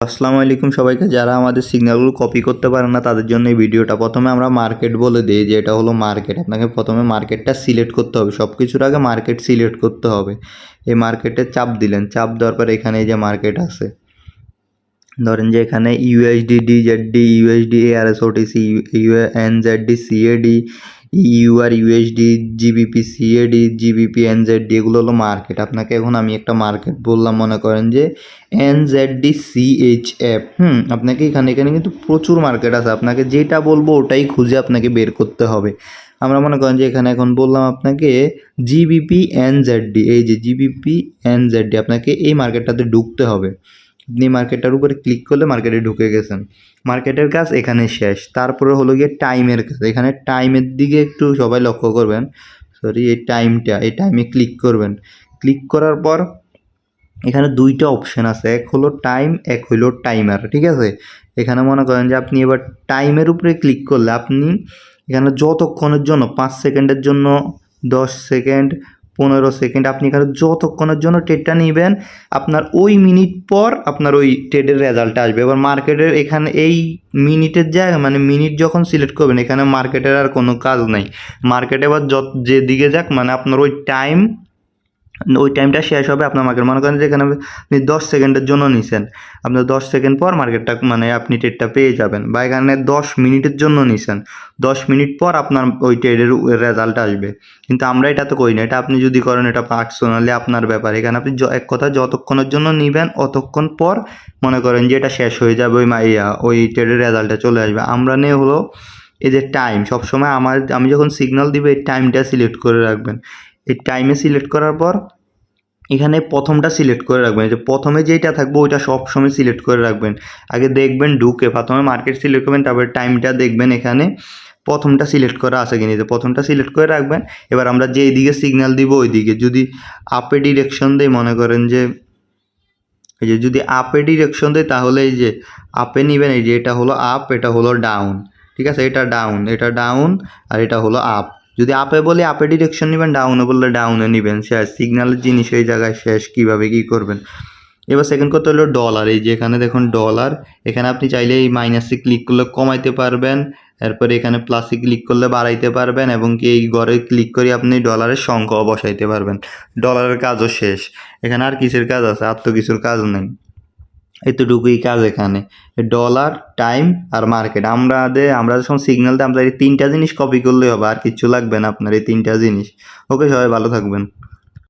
আসসালামু আলাইকুম সবাইকে। যারা আমাদের সিগন্যালগুলো কপি করতে পারে না, তাদের জন্য এই ভিডিওটা প্রথমে আমরা মার্কেট বলে দিই, যে এটা হলো মার্কেট আপনাকে প্রথমে মার্কেটটা সিলেক্ট করতে হবে। সব কিছুর আগে মার্কেট সিলেক্ট করতে হবে। এই মার্কেটে চাপ দিলেন। চাপ দেওয়ার পর এখানে এই যে মার্কেট আছে। ধরেন যে এখানে USD ডিজেডডি USD এআরএসওটিসি NZD CAD EUR USD GBP CAD GBP NZD এগুলো হলো মার্কেট আপনাকে এখন আমি একটা মার্কেট বললাম, মনে করেন যে এনজেডডি সিএইচএফ হুম? আপনাকে এখানে এখানে কিন্তু প্রচুর মার্কেট আছে। আপনাকে যেটা বলব ওটাই খুঁজে আপনাকে বের করতে হবে। আমরা মনে করেন যে এখানে এখন বললাম আপনাকে জিবিপি এনজেডডি এই যে জিবিপি এনজেডডি আপনাকে এই মার্কেটটাতে ঢুকতে হবে। আপনি মার্কেটটার উপরে ক্লিক করলে মার্কেটে ঢুকে গেছেন। মার্কেটের কাজ এখানে শেষ। তারপরে হলো গিয়ে টাইমের কাজ। এখানে টাইমের দিকে একটু সবাই লক্ষ্য করবেন। সরি এই টাইমটা এই টাইমে ক্লিক করবেন। ক্লিক করার পর এখানে দুইটা অপশন আছে। এক হলো টাইম এক হলো টাইমার ঠিক আছে? এখানে মনে করেন যে আপনি এবার টাইমের উপরে ক্লিক করলে আপনি এখানে যতক্ষণের জন্য, পাঁচ সেকেন্ডের জন্য, দশ সেকেন্ড পনেরো সেকেন্ড। আপনি এখানে যতক্ষণের জন্য ট্রেডটা নেবেন, আপনার ওই মিনিট পর আপনার ওই ট্রেডের রেজাল্ট আসবে। এবার মার্কেটের এখানে এই মিনিটের জায়গা মানে মিনিট যখন সিলেক্ট করবেন, এখানে মার্কেটের আর কোনো কাজ নেই। মার্কেটে এবার যত যেদিকে যাক মানে আপনার ওই টাইম ওই টাইমটা শেষ হবে আপনার মার্কেট মনে করেন যেখানে আপনি দশ সেকেন্ডের জন্য নিছেন, আপনার দশ সেকেন্ড পর মার্কেটটা মানে আপনি ট্রেডটা পেয়ে যাবেন বা এখানে দশ মিনিটের জন্য নিছেন, দশ মিনিট পর আপনার ওই ট্রেডের রেজাল্ট আসবে। কিন্তু আমরা এটা তো করি না, এটা আপনি যদি করেন এটা পার্সোনালি আপনার ব্যাপার। এখানে আপনি এক কথা যতক্ষণের জন্য নিবেন, অতক্ষণ পর মনে করেন যে এটা শেষ হয়ে যাবে, ওই ওই ট্রেডের রেজাল্টটা চলে আসবে। আমরা নিয়ে হলো এদের টাইম সবসময় আমার, আমি যখন সিগন্যাল দিব, এই টাইমটা সিলেক্ট করে রাখবেন। এই টাইমে সিলেক্ট করার পর, এখানে প্রথমটা সিলেক্ট করে রাখবেন। যে প্রথমে যেইটা থাকবে, ওইটা সবসময় সিলেক্ট করে রাখবেন। আগে দেখবেন ঢুকে প্রথমে মার্কেট সিলেক্ট করবেন, তারপরে টাইমটা দেখবেন এখানে প্রথমটা সিলেক্ট করা আছে কিনা। যে প্রথমটা সিলেক্ট করে রাখবেন। এবার আমরা যেই দিকে সিগন্যাল দিব ওই দিকে যদি আপে ডিরেকশন দেয় মনে করেন যে, এই যে যদি আপে ডিরেকশন দেয় তাহলে এই যে আপে নেবেন, এই যে এটা হলো আপ এটা হলো ডাউন ঠিক আছে? এটা ডাউন এটা ডাউন আর এটা হলো আপ যদি আপে বলে, আপে ডিরেকশন নেবেন ডাউনে বললে ডাউনে নেবেন। শেষ সিগন্যালের জিনিস এই জায়গায় শেষ, কীভাবে কী করবেন? এবার সেকেন্ড কথা হলো ডলার এই যে এখানে দেখুন ডলার এখানে আপনি চাইলে এই মাইনাসে ক্লিক করলে কমাইতে পারবেন, এরপরে এখানে প্লাসে ক্লিক করলে বাড়াইতে পারবেন, এবং কি এই ঘরে ক্লিক করে আপনি ডলারের সংখ্যাও বসাইতে পারবেন। ডলারের কাজও শেষ। এখানে আর কিসের কাজ আছে? আর তো কিছুর কাজ নেই। এতটুকুই কাজ এখানে। ডলার টাইম আর মার্কেট আমরা দে, আমরা যখন সিগন্যাল দিই, আমরা এই তিনটা জিনিস কপি করলেই হবে, আর কিচ্ছু লাগবে না আপনার এই তিনটা জিনিস। ওকে সবাই ভালো থাকবেন।